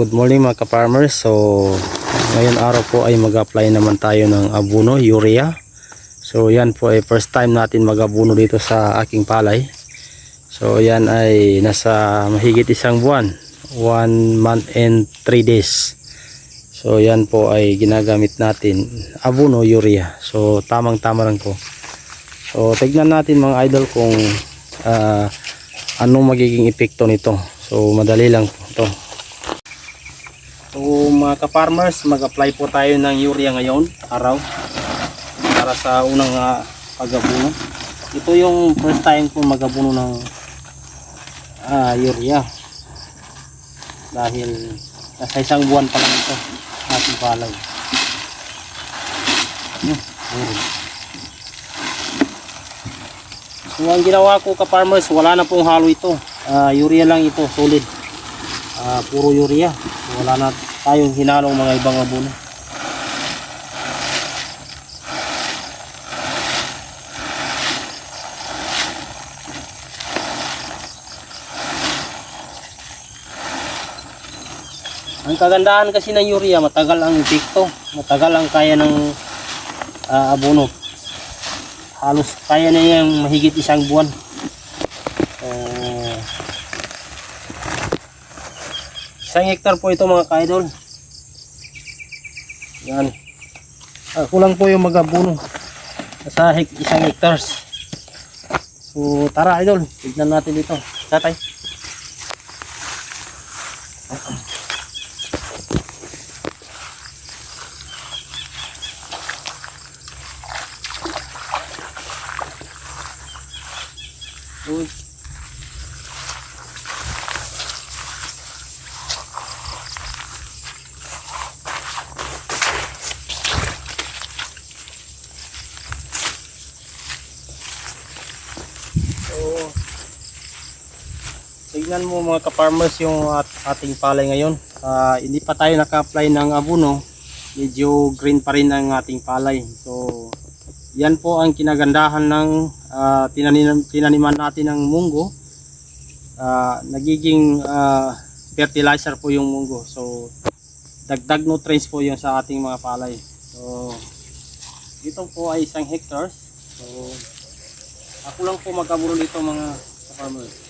good morning mga ka-farmers. So, ngayon araw po ay mag-apply naman tayo ng abono, urea. So, yan po ay first time natin mag-abono dito sa aking palay. So, yan ay nasa mahigit isang buwan. One month and three days. So, yan po ay ginagamit natin abono, urea. So, tamang-tama lang po. So, tignan natin mga idol kung ah, anong magiging epekto nito. So, madali lang po. So mga ka-farmers, mag-apply po tayo ng urea ngayon, araw, para sa unang uh, pag-abuno. Ito yung first time ko mag-abuno ng ah, urea. Dahil nasa isang buwan pa lang ito, ating palay. Hmm. So ang ginawa ko ka-farmers, wala na pong halo ito. Ah, urea lang ito, solid. Ah, puro urea. Wala na tayong hinalong mga ibang abono. Ang kagandahan kasi ng urea, matagal ang epekto, matagal ang kaya ng ah, abono. Halos kaya na yung mahigit isang buwan. Ah, Isang hektar po ito mga ka-idol. Yan. Ah, kulang po yung mag-abuno sa hek isang hectares. So tara idol, tignan natin dito. Tatay. Uy. So, tignan mo mga ka-farmers yung at ating palay ngayon. Ah, hindi pa tayo naka-apply ng abono. Medyo green pa rin ang ating palay. So, yan po ang kinagandahan ng ah, tinanim, tinaniman natin ng munggo. Ah, nagiging ah, fertilizer po yung munggo. So, dagdag nutrients po yung sa ating mga palay. So, ito po ay isang hectares. So, ako lang po magkabulo dito mga farmers.